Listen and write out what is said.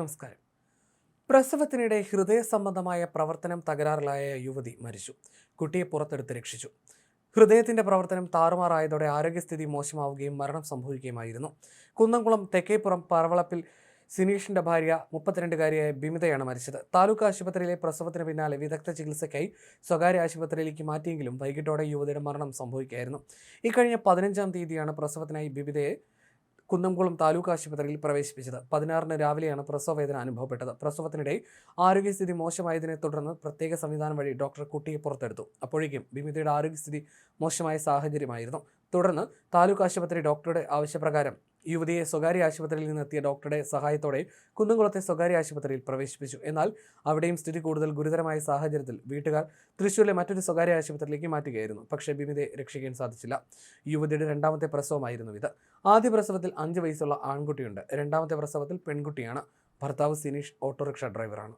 നമസ്കാരം. പ്രസവത്തിനിടെ ഹൃദയ സംബന്ധമായ പ്രവർത്തനം തകരാറിലായ യുവതി മരിച്ചു. കുട്ടിയെ പുറത്തെടുത്ത് രക്ഷിച്ചു. ഹൃദയത്തിന്റെ പ്രവർത്തനം താറുമാറായതോടെ ആരോഗ്യസ്ഥിതി മോശമാവുകയും മരണം സംഭവിക്കുകയുമായിരുന്നു. കുന്നംകുളം തെക്കേപ്പുറം പറവളപ്പിൽ സിനീഷിന്റെ ഭാര്യ മുപ്പത്തിരണ്ടുകാരിയായ ബിമിതയാണ് മരിച്ചത്. താലൂക്ക് ആശുപത്രിയിലെ പ്രസവത്തിന് പിന്നാലെ വിദഗ്ധ ചികിത്സയ്ക്കായി സ്വകാര്യ ആശുപത്രിയിലേക്ക് മാറ്റിയെങ്കിലും വൈകിട്ടോടെ യുവതിയുടെ മരണം സംഭവിക്കുകയായിരുന്നു. ഇക്കഴിഞ്ഞ പതിനഞ്ചാം തീയതിയാണ് പ്രസവത്തിനായി ബിമിതയെ കുന്നംകുളം താലൂക്ക് ആശുപത്രിയിൽ പ്രവേശിപ്പിച്ചത്. പതിനാറിന് രാവിലെയാണ് പ്രസവവേദന അനുഭവപ്പെട്ടത്. പ്രസവത്തിനിടെ ആരോഗ്യസ്ഥിതി മോശമായതിനെ തുടർന്ന് പ്രത്യേക സംവിധാനം വഴി ഡോക്ടർ കുട്ടിയെ പുറത്തെടുത്തു. അപ്പോഴേക്കും ബിമിതയുടെ ആരോഗ്യസ്ഥിതി മോശമായ സാഹചര്യമായിരുന്നു. തുടർന്ന് താലൂക്ക് ആശുപത്രി ഡോക്ടറുടെ ആവശ്യപ്രകാരം യുവതിയെ സ്വകാര്യ ആശുപത്രിയിൽ നിന്നെത്തിയ ഡോക്ടറുടെ സഹായത്തോടെ കുന്നംകുളത്തെ സ്വകാര്യ ആശുപത്രിയിൽ പ്രവേശിപ്പിച്ചു. എന്നാൽ അവിടെയും സ്ഥിതി കൂടുതൽ ഗുരുതരമായ സാഹചര്യത്തിൽ വീട്ടുകാർ തൃശ്ശൂരിലെ മറ്റൊരു സ്വകാര്യ ആശുപത്രിയിലേക്ക് മാറ്റുകയായിരുന്നു. പക്ഷേ ബിമിതയെ രക്ഷിക്കാൻ സാധിച്ചില്ല. യുവതിയുടെ രണ്ടാമത്തെ പ്രസവമായിരുന്നു ഇത്. ആദ്യ പ്രസവത്തിൽ അഞ്ച് വയസ്സുള്ള ആൺകുട്ടിയുണ്ട്. രണ്ടാമത്തെ പ്രസവത്തിൽ പെൺകുട്ടിയാണ്. ഭർത്താവ് സിനീഷ് ഓട്ടോറിക്ഷ ഡ്രൈവറാണ്.